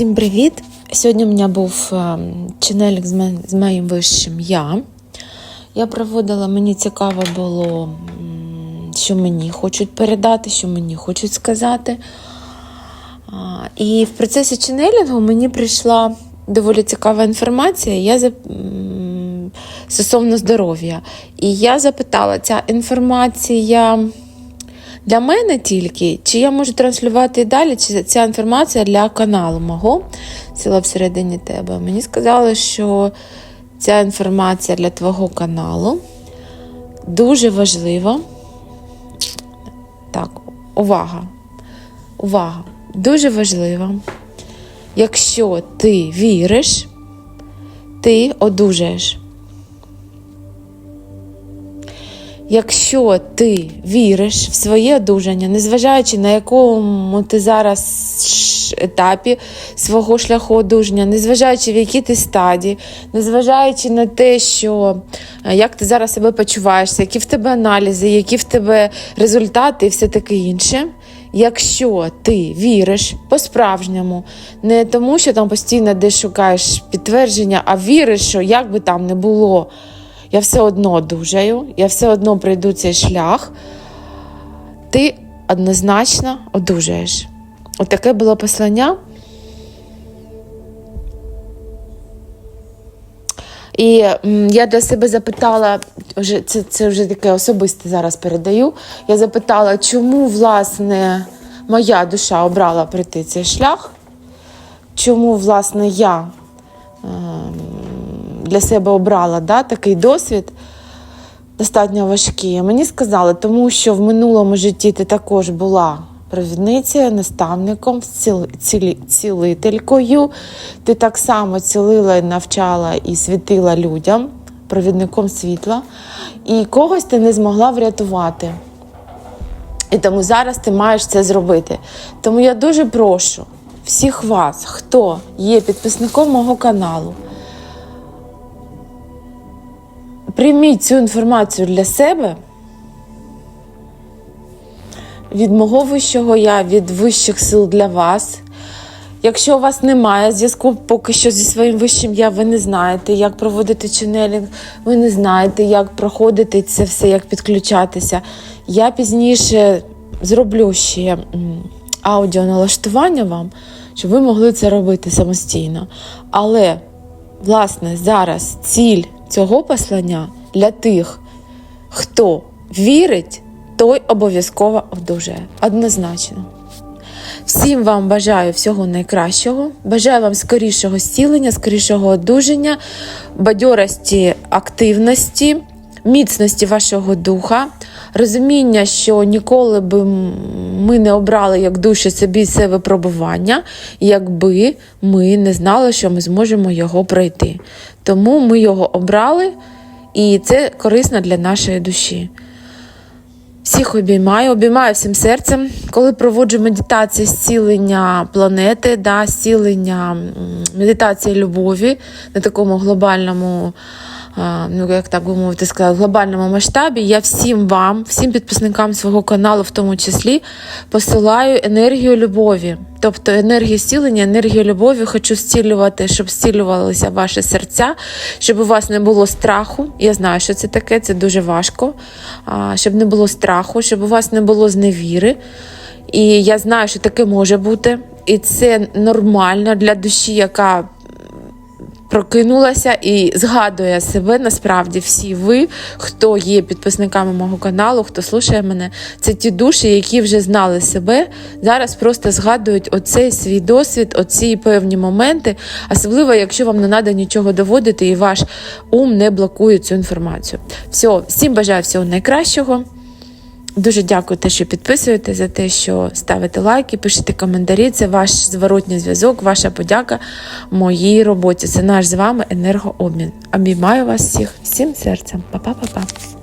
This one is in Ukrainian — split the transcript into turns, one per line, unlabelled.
Всім привіт! Сьогодні у мене був ем, ченелік з, моїм вищим я. Я проводила, мені цікаво було, що мені хочуть передати, що мені хочуть сказати. І в процесі ченелінгу мені прийшла доволі цікава інформація. Я м, стосовно здоров'я. І я запитала, ця інформація для мене тільки, чи я можу транслювати і далі, чи ця інформація для каналу мого сила всередині тебе. Мені сказали, що ця інформація для твого каналу дуже важлива. Так, увага. Увага! Дуже важлива. Якщо ти віриш, ти одужаєш. Якщо ти віриш в своє одужання, незважаючи на якому ти зараз етапі свого шляху одужання, незважаючи в якій ти стадії, незважаючи на те, що е, як ти зараз себе почуваєшся, які в тебе аналізи, які в тебе результати і все таке інше. Якщо ти віриш по-справжньому, не тому, що там постійно десь шукаєш підтвердження, а віриш, що як би там не було, я все одно одужаю, я все одно пройду цей шлях, ти однозначно одужаєш. Отаке було послання. І я для себе запитала, це, це вже таке особисте зараз передаю. Я запитала, чому, власне, моя душа обрала пройти цей шлях, чому, власне, я ем, для себе обрала да, такий досвід достатньо важкий. Мені сказали, тому що в минулому житті ти також була провідницею, наставником, цілителькою. Ти так само цілила, і навчала і світила людям, провідником світла, і когось ти не змогла врятувати. І тому зараз ти маєш це зробити. Тому я дуже прошу всіх вас, хто є підписником мого каналу, прийміть цю інформацію для себе від мого вищого я, від вищих сил для вас. Якщо у вас немає зв'язку поки що зі своїм вищим я, ви не знаєте, як проводити ченелінг, ви не знаєте, як проходити це все, як підключатися. Я пізніше зроблю ще аудіоналаштування вам, щоб ви могли це робити самостійно. Але, власне, зараз ціль цього послання для тих, хто вірить, той обов'язково одужає. Однозначно. Всім вам бажаю всього найкращого. Бажаю вам скорішого зцілення, скорішого одужання, бадьорості, активності, міцності вашого духа, розуміння, що ніколи би ми не обрали як душі собі це випробування, якби ми не знали, що ми зможемо його пройти. Тому ми його обрали, і це корисно для нашої душі. Всіх обіймаю, обіймаю всім серцем. Коли проводжу медитації зцілення планети, да, зцілення медитації любові на такому глобальному, ну як так би мовити сказати, глобальному масштабі, я всім вам, всім підписникам свого каналу, в тому числі, посилаю енергію любові. Тобто енергію зцілення, енергію любові хочу зцілювати, щоб зцілювалися ваші серця, щоб у вас не було страху. Я знаю, що це таке, це дуже важко. Щоб не було страху, щоб у вас не було зневіри. І я знаю, що таке може бути. І це нормально для душі, яка прокинулася і згадує себе. Насправді, всі ви, хто є підписниками мого каналу, хто слушає мене, це ті душі, які вже знали себе, зараз просто згадують оцей свій досвід, оці певні моменти, особливо, якщо вам не треба нічого доводити, і ваш ум не блокує цю інформацію. Все, всім бажаю всього найкращого. Дуже дякую, те, що підписуєте, за те, що ставите лайки, пишете коментарі. Це ваш зворотній зв'язок, ваша подяка моїй роботі. Це наш з вами енергообмін. Обіймаю вас всіх всім серцем. Па-па-па-па.